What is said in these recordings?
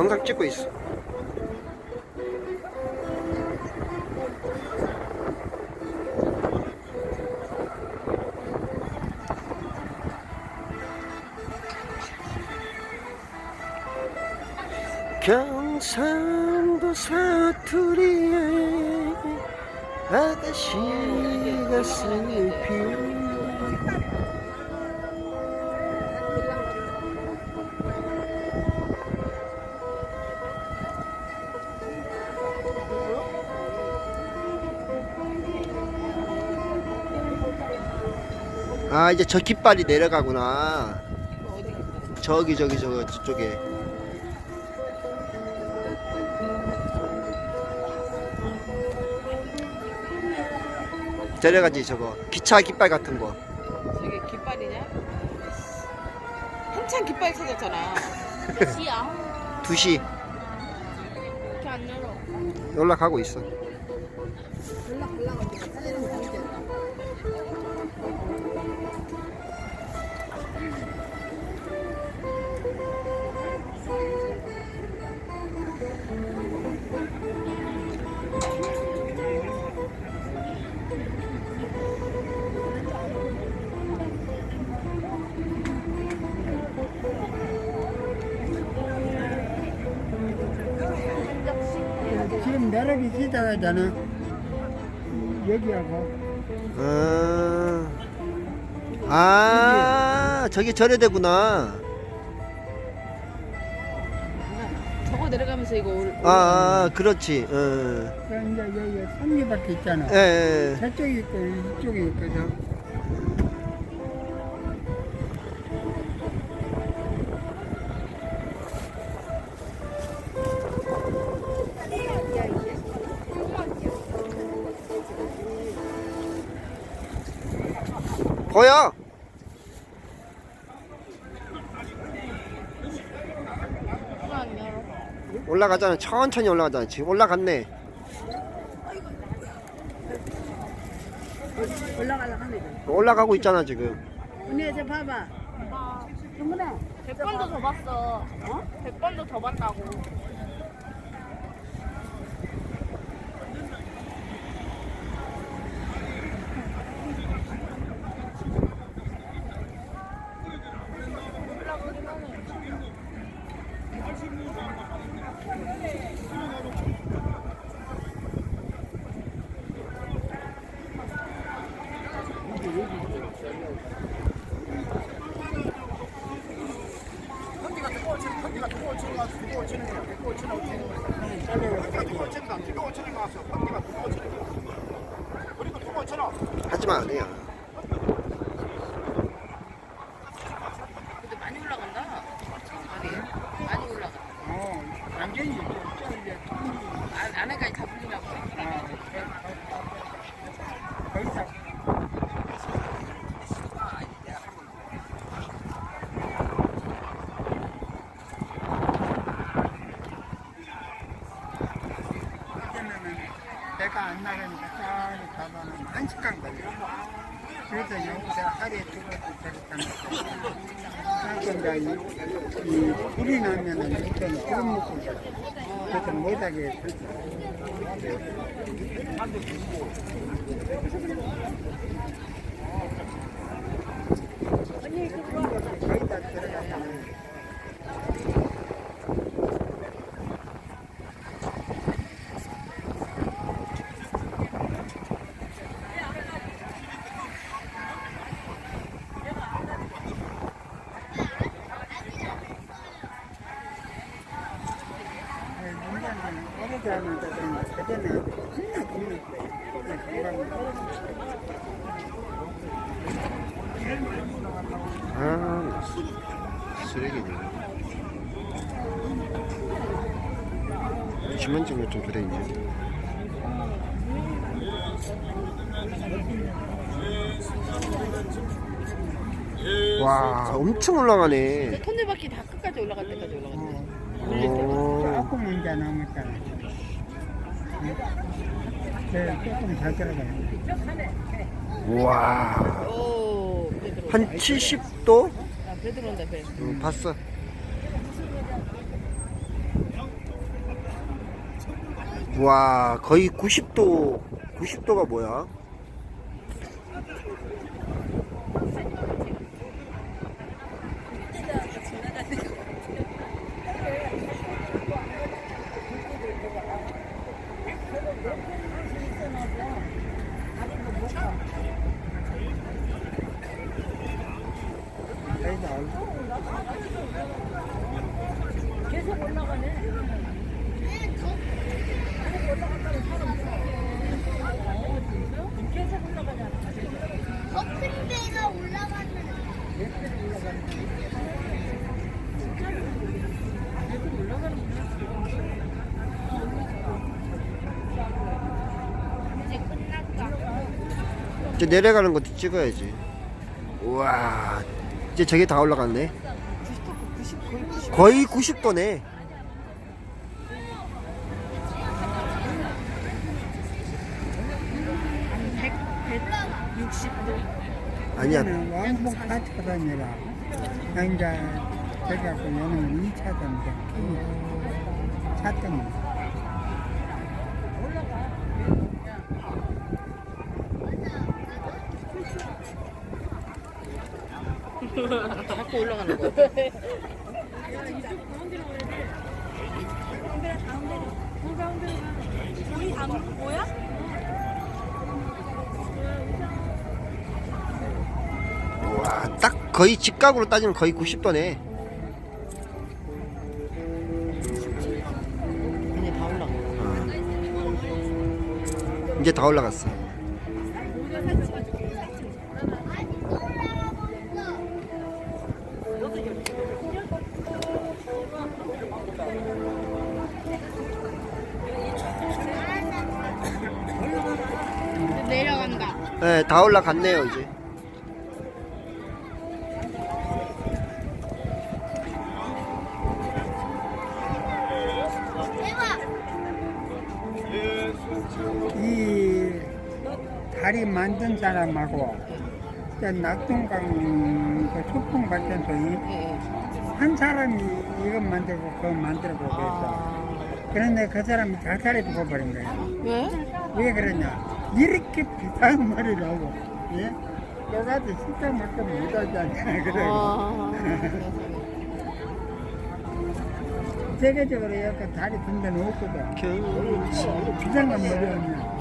영상 찍고 있어. 경상도 사투리에 아가씨가 슬피 아 이제 저 깃발이 내려가구나 저기 저기 저기 저쪽에 내려가지 저거 기차 깃발 같은 거 저게 깃발이냐? 한참 깃발 찾았잖아. 몇 시야? 2시 이렇게 안 열어. 올라가고 있어 시작하잖아. 여기하고. 아, 아 저기 저래되구나 저거 내려가면서 이거 올. 아, 아 그렇지 어. 그 이제 여기 삼리밖에 있잖아. 예, 예. 저쪽이 있고 이쪽이 있거든. 거안 열어. 올라가잖아 천천히 올라가잖아 지금 올라갔네 올라가려고. 올라가고 있잖아 지금 언니 저 봐봐. 아, 정문아. 100번도 더 봤어. 어? 100번도 더 봤다고. 배가 안 나가니까 쫙 가봐는 한 시간 걸려. 그래서 여기서 하루에 두 번씩 이, 이 불이 나면은 이때는 구름 먹고 자 그래서 못하게 했어. 거기다 들어가면 문제는 오래가는 데는 그전에 맨날 죽는 거예요. 아 쓰레기네 지만증을 좀 들어있네 와 엄청 올라가네 톱니바퀴 다 끝까지 올라갈 때까지 올라갔네. 오, 조금 문제 남았잖아. 네, 조금 잘 들어가요. 우와 오, 배 들어온다. 한 70도? 아, 배 들어온다, 배. 응, 봤어 와 거의 90도 90도가 뭐야? 더큰 데가 올라가는 이제 끝났다. 이제 내려가는 것도 찍어야지. 우와 이제 저게 다 올라갔네. 거의 90도네. 아니야. 왕복 4차선이라 이제 저기 얘는 2차선인데 차 때문에 자꾸 올라가는 거. 우와 딱 거의 직각으로 따지면 거의 90도네. 이제 다 올라가. 이제 다 올라갔어. 네, 다 올라갔네요 이제. 이 다리 만든 사람하고 저 낙동강 그 소풍 발전소 예, 예. 한 사람이 이것 만들고 그거 만들고 그랬어. 아, 그런데 그 사람이 자살해 죽어버린 거야. 왜? 왜 그러냐? 이렇게 비싼 하고, 예? 여가도 식당만큼 못하지 않냐. 그래. 아, 세계적으로 약간 다리 든 데는 없거든. 비싼 건 머리 아니야.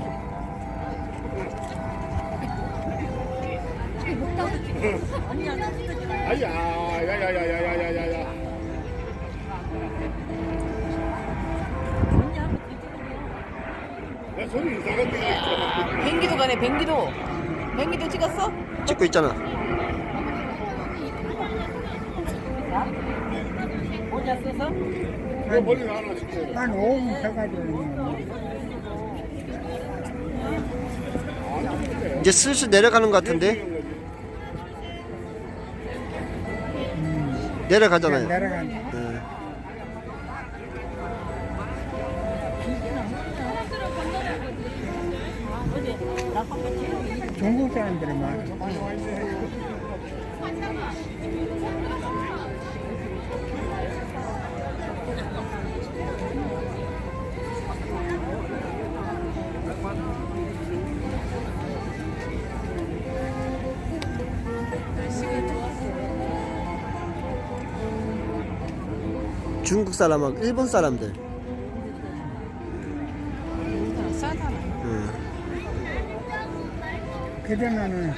뱅기도 가네, 뱅기도. 뱅기도 찍었어? 찍고 있잖아. 모자 써서? 한 5분 서가지고. 이제 슬슬 내려가는 것 같은데 음, 내려가잖아요. 내려간 중국 사람들이 많아. 중국 사람하고 일본 사람들. 그전에는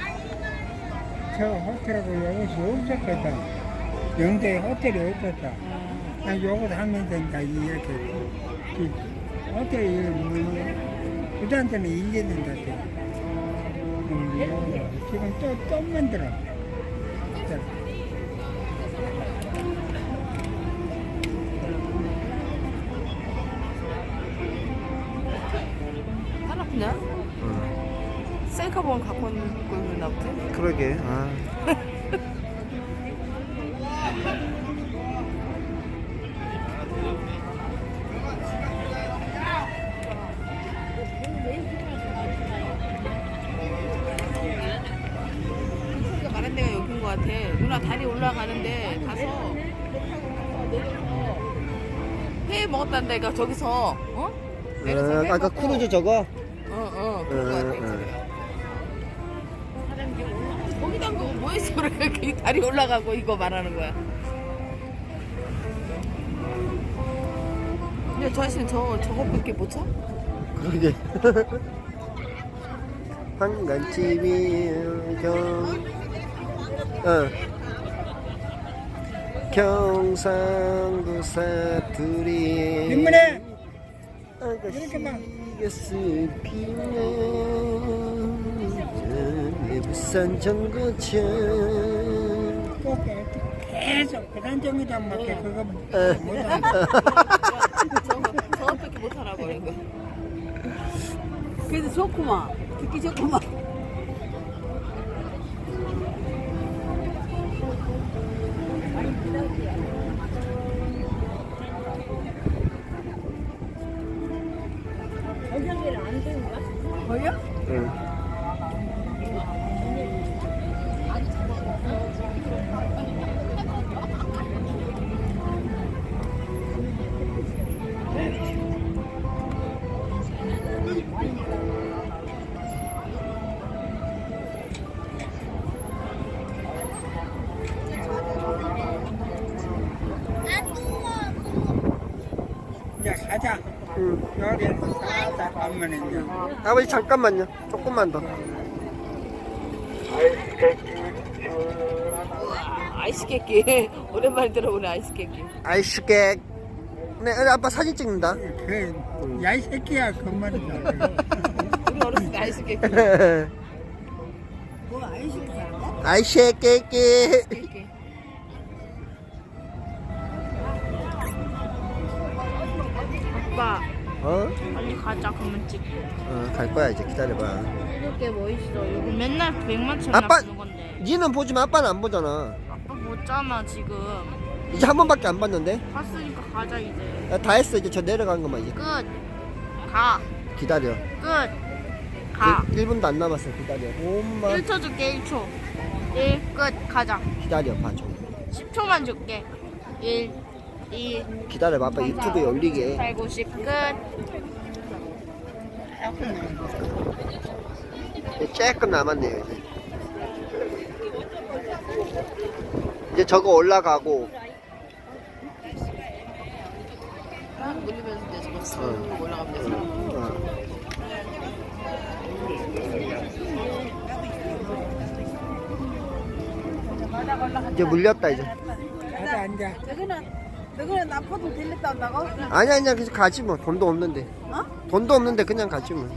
저 호텔하고 이것이 없었거든. 영도에 호텔이 없었어. 난 요거 하면서 이제 이렇게 그 호텔 일 뭐, 그들한테는 일해야 된다. 지금 또, 또 만들어. 셀카봉 갖고 있나 보지? 그러게. 아. 말한 데가 여긴 것 같아. 누나 다리 올라가는데 가서 내려서 회 먹었다는 데가 저기서 어? 내려서 어, 아까 크루즈 저거? 어 어 그런 거 같아. 그렇게 다리 올라가고 이거 말하는 거야. 근데 저 아저씨는 저 저거밖에 못 쳐? 그러게. 한간집이 경, 어. 경상도 사투리. 인문에 아가씨가 슬피면 부산 정거장. 꼭 계속 배단정이장밖에 그거 어. 못한다. 저거 저거밖에 못 하라고 이거. 그래도 좋구만. 듣기 좋구만. 응. 이제 가자. 응. 여기 살짝 가면 이제. 아버지 잠깐만요. 조금만 더. 아이스 깨끼 오랜만에 들어보네 아이스 깨끼. 아이스객. 네, 아빠 사진 찍는다. 그, 야, 이 새끼야, 그 말이다. 우리 어렸을 때 아이스 깨끼. 아이스객. 아 빠, 어? 빨리 가자. 그만 찍고. 어, 갈 거야 이제 기다려봐. 이게 뭐 있어? 이거 맨날 100만 천 아빠- 나쁘는 건데. 니는 보지만 아빠는 안 보잖아. 아빠 못잖아 지금. 이제 한 번밖에 안 봤는데. 봤으니까 가자 이제. 야, 다 했어 이제 저 내려간 것만 이제 끝. 가. 기다려. 끝. 가. 1, 분도 안 남았어 기다려. 엄마 1초 줄게 1초. 1. 끝. 가자. 기다려 봐줘. 10초만 줄게. 1. 2. 기다려봐 아빠 유튜브에 올리게. 8, 9, 10. 끝. 조금 남았네요 이제. 이제 저거 올라가고 돼서. 어. 이제 물렸다 이제. 가자, 앉아. 너희는 나포도 들렸다 한다고? 아니 아니야 그냥 가지 뭐 돈도 없는데. 어? 돈도 없는데 그냥 가지 뭐.